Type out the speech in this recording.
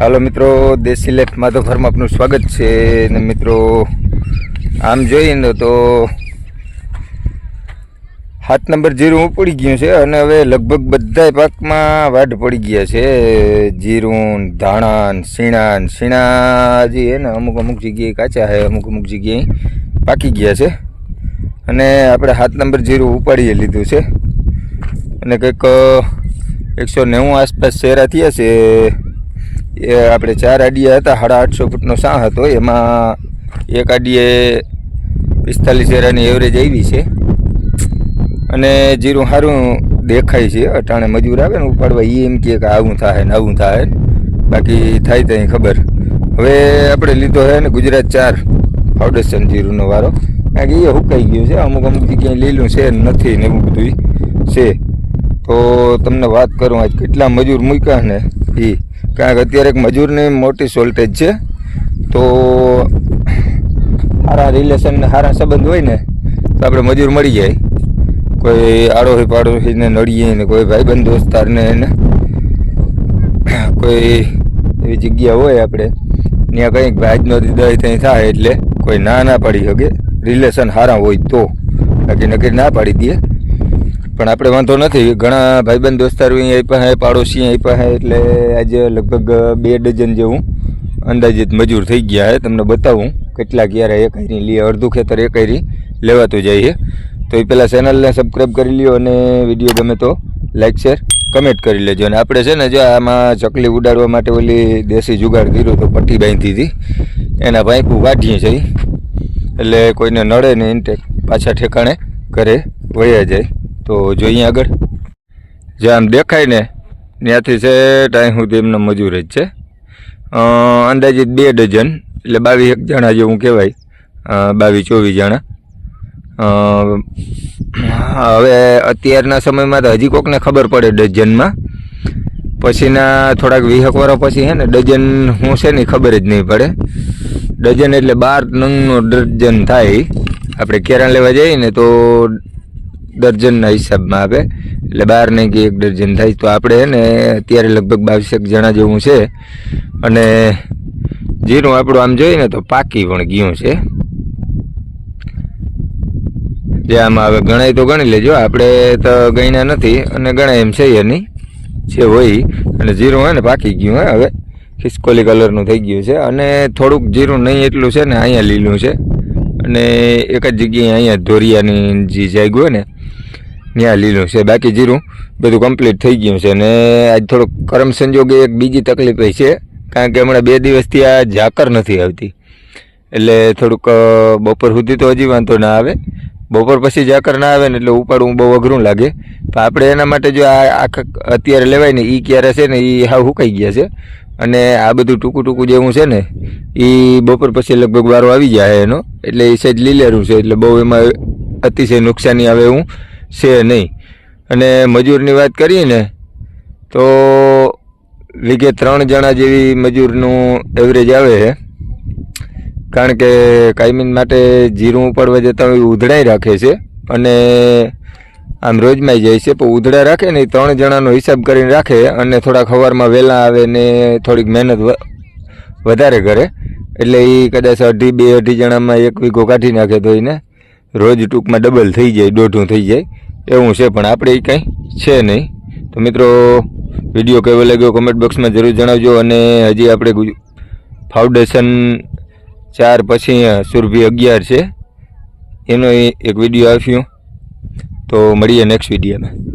હાલો મિત્રો, દેશી લેફ માધવ ફાર્મ આપનું સ્વાગત છે ને મિત્રો, આમ જોઈએને તો સાત નંબર જીરું ઉપડી ગયું છે અને હવે લગભગ બધાય પાકમાં વાઢ પડી ગયા છે. જીરું, ધાણા શીણા શીણા હજી એને અમુક અમુક જગ્યાએ કાચા છે, અમુક અમુક જગ્યાએ પાકી ગયા છે. અને આપણે સાત નંબર જીરું ઉપાડીએ લીધું છે. અને કંઈક એકસો નેવું આસપાસ શેરા થયા છે. એ આપણે ચાર આડિયા હતા, સાડા આઠસો ફૂટનો સાહ હતો. એમાં એક આડીએ પિસ્તાલીસ શેરાની એવરેજ આવી છે. અને જીરું સારું દેખાય છે, અટાણે મજૂર આવે ને ઉપાડવા એ એમ કહે કે આવું થાય ને આવું થાય બાકી થાય ત્યાં ખબર. હવે આપણે લીધો છે ને ગુજરાત ચાર ફાઉન્ડેશન જીરુંનો વારો. કારણ કે એ હુકાઈ ગયું છે, અમુક અમુક જગ્યાએ લીલું છે નથી ને એવું બધું છે. તો તમને વાત કરું, આજ કેટલા મજૂર મૂક્યા ને એ કારણ કે અત્યારે એક મજૂરની મોટી શોર્ટેજ છે. તો સારા રિલેશન સારા સંબંધ હોય ને, તો આપણે મજૂર મળી જાય. કોઈ આડોશી પાડોશીને નડીએ ને કોઈ ભાઈબંધ દોસ્તારને એને કોઈ એવી જગ્યા હોય આપણે, ત્યાં કંઈક ભાજનો દય ત્યાં થાય એટલે કોઈ ના ના પાડી શકે. રિલેશન સારા હોય તો, બાકી નક્કી ના પાડી દે. પણ આપણે વાંધો નથી. ઘણા ભાઈબંધ દોસ્તારો અહીંયા આપ્યા હે, પાડોશી આપ્યા હે, એટલે આજે લગભગ બે ડઝન જેવું અંદાજિત મજૂર થઈ ગયા હે. તમને બતાવું કેટલા ક્યારે એક હારી લઈએ અડધું ખેતર એક હારી લેવાતું જઈએ તો એ પહેલાં ચેનલને સબસ્ક્રાઈબ કરી લ્યો અને વીડિયો ગમે તો લાઈક શેર કમેન્ટ કરી લેજો. અને આપણે છે ને જો આમાં ચકલી ઉડાડવા માટે ઓલી દેશી જુગાડ કર્યું તો પટ્ટી બાંધી હતી. એના પાઇપું કાઢીએ છીએ એટલે કોઈને નડે ને ઇન્ટેક પાછા ઠેકાણે ઘરે વયા જાય. તો જોઈએ આગળ. જે આમ દેખાય ને, ત્યાંથી છે ટાઈમ સુધી એમનો મજૂર જ છે. અંદાજિત બે ડઝન, એટલે બાવીસ એક જણા જેવું કહેવાય. બાવીસ, ચોવીસ જણા. હવે અત્યારના સમયમાં તો હજી કોકને ખબર પડે ડઝનમાં. પછીના થોડાક વીહક વર્ષ પછી હે ને, ડઝન હું છે ને ખબર જ નહીં પડે. ડઝન એટલે બાર નંગનો ડઝન થાય. આપણે કેરણ લેવા જઈએ ને તો દર્જનના હિસાબમાં આવે. એટલે બાર કે એક દર્જન થાય. તો આપણે ને અત્યારે લગભગ બાવીસેક જણા જેવું છે. અને જીરું આપણું આમ જોઈએ ને તો પાકી પણ ગયું છે. જે આમાં હવે ગણાય તો ગણી લેજો. આપણે તો ગણ્યા નથી અને ગણાય એમ છે એની છે હોય. અને જીરું હોય ને પાકી ગયું હોય હવે. ખિસકોલી કલરનું થઈ ગયું છે. અને થોડુંક જીરું નહીં એટલું છે ને અહીંયા લીલું છે. અને એક જ જગ્યાએ અહીંયા ધોરિયાની જે જાગ્યું હોય ને ત્યાં લીલું છે. બાકી જીરું બધું કમ્પ્લીટ થઈ ગયું છે અને આજ થોડુંક કરમ સંજોગે એક બીજી તકલીફ એ છે. કારણ કે હમણાં બે દિવસથી આ ઝાકર નથી આવતી. એટલે થોડુંક બપોર સુધી તો હજી વાંધો ના આવે. બપોર પછી ઝાકર ના આવે ને એટલે ઉપાડવું બહુ અઘરું લાગે. પણ આપણે એના માટે જો આ આખા, અત્યારે લેવાય ને એ ક્યારે છે ને એ હાવ હુકાઈ ગયા છે. અને આ બધું ટૂંકું ટૂંકું જેવું છે ને એ બપોર પછી લગભગ વારો આવી જાય એનો. એટલે એ સહેજ લીલેરું છે, એટલે બહુ એમાં અતિશય નુકસાની આવે એવું છે નહીં. અને મજૂરની વાત કરીએ ને, તો વીઘે ત્રણ જણા જેવી મજૂરનું એવરેજ આવે છે. કારણ કે કાયમીન માટે જીરું ઉપાડવા જતા હોય ઉધડાઈ રાખે છે અને આમ રોજમાં જાય છે, પણ ઉધડા રાખે ને એ ત્રણ જણાનો હિસાબ કરીને રાખે અને થોડાક હવારમાં વહેલા આવે ને થોડીક મહેનત વધારે કરે. એટલે એ કદાચ અઢી બે અઢી જણામાં એક વીઘો કાઢી નાખે તો એને રોજ ટૂંકમાં ડબલ થઈ જાય, દોઢું થઈ જાય. એવું છે, પણ આપણે એ કંઈ છે નહીં. તો મિત્રો, વીડિયો કેવો લાગ્યો કોમેન્ટ બોક્સમાં જરૂર જણાવજો અને હજી આપણે ફાઉન્ડેશન ચાર પછી સુરભી અગિયાર છે. એનો એક વીડિયો આપ્યો. તો મળીએ નેક્સ્ટ વિડીયોમાં.